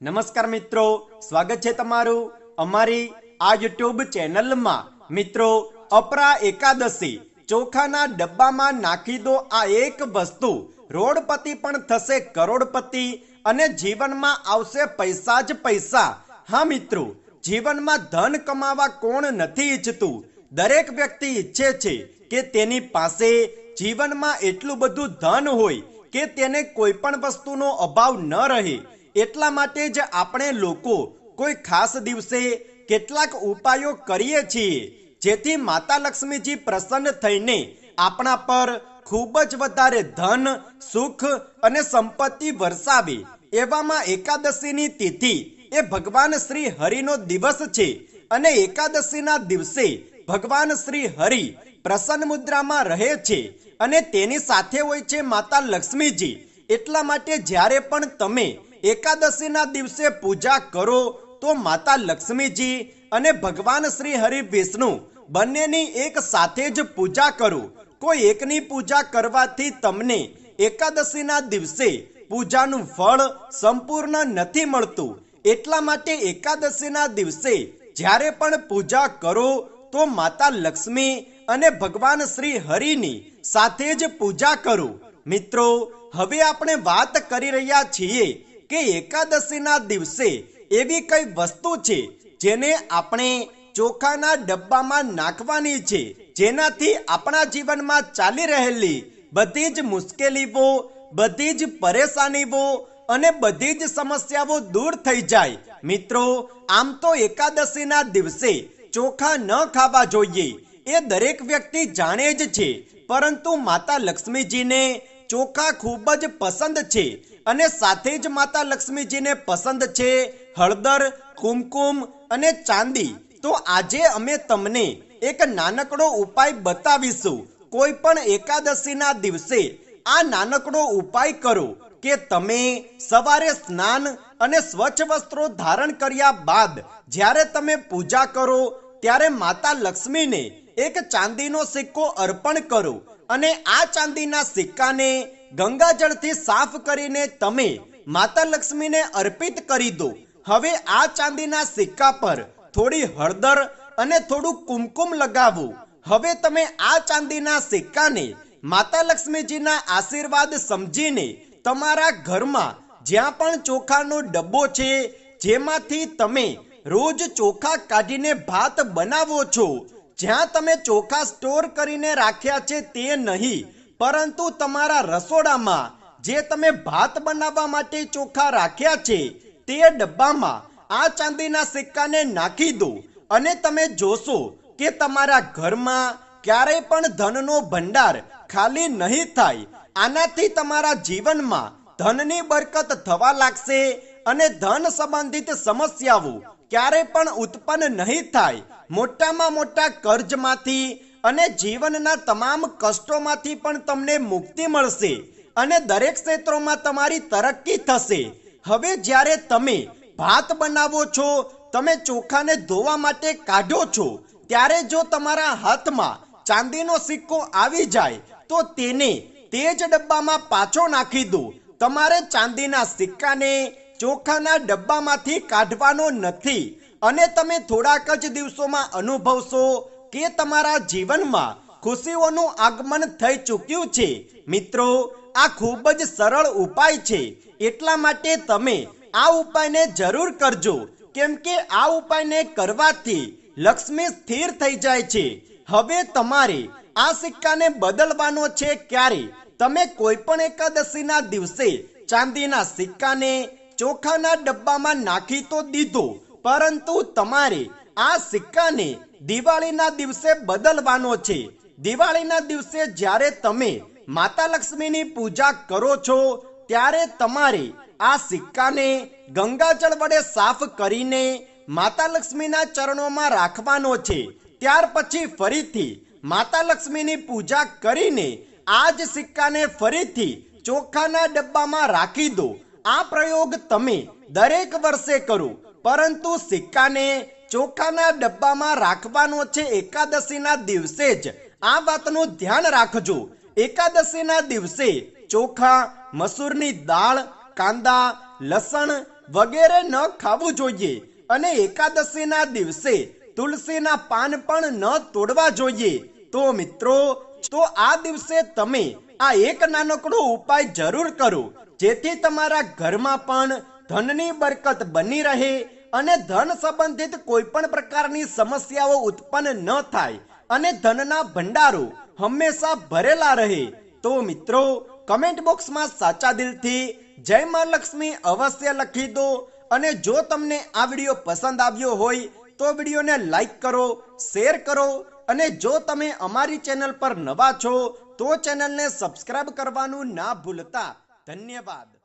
નમસ્કાર મિત્રો, સ્વાગત છે તમારું અમારી આ યુટ્યુબ ચેનલમાં. મિત્રો, અપરા એકાદશી, ચોખાના ડબ્બામાં નાખી દો આ એક વસ્તુ. રોડપતિ પણ થશે કરોડપતિ અને જીવનમાં આવશે પૈસા જ પૈસા. હા મિત્રો, જીવનમાં ધન કમાવા કોણ નથી ઈચ્છતું? દરેક વ્યક્તિ ઈચ્છે છે કે તેની પાસે જીવનમાં એટલું બધું ધન હોય કે તેને કોઈ પણ વસ્તુનો અભાવ ન રહે. એટલા માટે જ આપણે લોકો કોઈ ખાસ દિવસે કેટલાક ઉપાયો કરીએ છીએ, જેથી માતા લક્ષ્મીજી પ્રસન્ન થઈને આપણા પર ખૂબ જ વધારે ધન, સુખ અને સંપત્તિ વરસાવે. એવામાં એકાદશીની તિથિ એ ભગવાન શ્રી હરિનો દિવસ છે અને એકાદશીના દિવસે ભગવાન શ્રી હરિ પ્રસન્ન મુદ્રામાં રહે છે અને તેની સાથે હોય છે માતા લક્ષ્મીજી. એટલા માટે જ્યારે પણ તમે એકાદશીના દિવસે પૂજા કરો તો માતા લક્ષ્મીજી અને ભગવાન શ્રી હરિ વિષ્ણુ બંનેની એક સાથે જ પૂજા કરો. કોઈ એકની પૂજા કરવાથી તમને એકાદશીના દિવસે પૂજાનું ફળ સંપૂર્ણ નથી મળતું. એટલા માટે એકાદશીના દિવસે જ્યારે પણ પૂજા કરો તો માતા લક્ષ્મી અને ભગવાન શ્રી હરિની સાથે જ પૂજા કરો. મિત્રો, હવે આપણે વાત કરી રહ્યા છીએ કે એકાદશીના દિવસે એવી કઈ વસ્તુ છે જેને આપણે ચોખાના ડબ્બામાં નાખવાની છે? જેનાથી આપણા જીવનમાં ચાલી રહેલી બધી જ મુશ્કેલીઓ, બધી જ પરેશાનીઓ અને બધી જ સમસ્યાઓ દૂર થઈ જાય. મિત્રો, આમ તો એકાદશીના દિવસે ચોખા ન ખાવા જોઈએ. એ દરેક વ્યક્તિ જાણે જ છે. પરંતુ માતા લક્ષ્મીજીને ચોખા ખૂબ જ પસંદ છે અને સાથે જ માતા લક્ષ્મીજીને પસંદ છે હળદર, કુમકુમ અને ચાંદી. તો આજે અમે તમને એક નાનકડો ઉપાય બતાવીશું. કોઈ પણ એકાદશીના દિવસે આ નાનકડો ઉપાય કરો કે તમે સવારે સ્નાન અને સ્વચ્છ વસ્ત્રો ધારણ કર્યા બાદ જ્યારે તમે પૂજા કરો, ત્યારે માતા લક્ષ્મીને એક ચાંદીનો સિક્કો અર્પણ કરો. અને આ ચાંદીના સિક્કાને ગંગાજળથી સાફ કરીને તમે માતા લક્ષ્મીને અર્પિત કરી દો. હવે આ ચાંદીના સિક્કા પર થોડી હળદર અને થોડું કુમકુમ લગાવો. હવે તમે આ ચાંદીના સિક્કાને માતા લક્ષ્મીજીના આશીર્વાદ સમજીને તમારા ઘરમાં જ્યાં પણ ચોખાનો ડબ્બો છે, જેમાંથી તમે રોજ ચોખા કાઢીને ભાત બનાવો છો જ્યાં તમે ચોખા સ્ટોર કરીને રાખ્યા છે તે નહીં, પરંતુ તમારા રસોડામાં જે તમે ભાત બનાવવા માટે ચોખા રાખ્યા છે, તે ડબ્બામાં આ ચાંદીના સિક્કાને નાખી દો અને તમે જોશો કે તમારા ઘરમાં ક્યારેય પણ ધનનો ભંડાર ખાલી નહીં થાય. આનાથી તમારા જીવનમાં ધનની બરકત થવા લાગશે અને ધન સંબંધિત સમસ્યાઓ ક્યારે પણ ઉત્પન્ન નહીં થાય, મોટામાં મોટા કર્જમાંથી અને જીવનના તમામ કષ્ટોમાંથી પણ તમને મુક્તિ મળશે અને દરેક ક્ષેત્રોમાં તમારી તરક્કી થશે. હવે જ્યારે તમે ભાત બનાવો છો, તમે ચોખાને ધોવા માટે કાઢો છો, ત્યારે જો તમારા હાથમાં ચાંદીનો સિક્કો આવી જાય, તો તેને તે જ ડબ્બામાં પાછો નાખી દો. તમારે ચાંદીના સિક્કાને ચોખાના ડબ્બામાંથી કાઢવાનો નથી. અને તમે થોડાક જ દિવસોમાં અનુભવશો કે તમારા જીવનમાં ખુશીઓનું આગમન થઈ ચૂક્યું છે. મિત્રો, આ ખૂબ જ સરળ ઉપાય છે. એટલા માટે તમે આ ઉપાયને જરૂર કરજો. કેમ કે આ ઉપાયને કરવાથી લક્ષ્મી સ્થિર થઈ જાય છે. હવે તમારે આ સિક્કાને બદલવાનો છે ક્યારે? તમે કોઈ પણ એકાદશીના દિવસે ચાંદીના સિક્કાને ચોખાના ડબ્બામાં નાખી તો દીધો, પરંતુ તમારે આ સિક્કાને દિવાળીના દિવસે બદલવાનો છે. દિવાળીના દિવસે જ્યારે તમે માતા લક્ષ્મીની પૂજા કરો છો, ત્યારે તમારે આ સિક્કાને ગંગાજળ વડે સાફ કરીને માતા લક્ષ્મીના ચરણોમાં રાખવાનો છે. ત્યાર પછી ફરીથી માતા લક્ષ્મીની પૂજા કરીને આ જ સિક્કાને ફરીથી ચોખાના ડબ્બામાં રાખી દો. આ પ્રયોગ તમે દરેક વર્ષે કરો, પરંતુ સિક્કાને ચોખાના ડબ્બામાં રાખવાનો છે એકાદશીના દિવસે જ. આ વાતનું ધ્યાન રાખજો. એકાદશીના દિવસે ચોખા, મસૂરની દાળ, કાંદા, લસણ વગેરે ન ખાવું જોઈએ અને એકાદશીના દિવસે તુલસીના પાન પણ ન તોડવા જોઈએ. તો મિત્રો, તો આ દિવસે તમે આ એક નાનકડો ઉપાય જરૂર કરો. જેથી તમારા ઘરમાં પણ ધનની બરકત બની રહે અને ધન સંબંધિત કોઈ પણ પ્રકારની સમસ્યાઓ ઉત્પન્ન ન થાય અને ધનના ભંડારો હંમેશા ભરેલા રહે. તો મિત્રો કમેન્ટ બોક્સમાં સાચા દિલથી જય માં લક્ષ્મી અવશ્ય લખી દો અને જો તમને આ વીડિયો પસંદ આવ્યો હોય તો વિડીયોને લાઈક કરો શેર કરો અને જો તમે અમારી ચેનલ પર નવા છો તો ચેનલને સબસ્ક્રાઇબ કરવાનું ના ભૂલતા. ધન્યવાદ.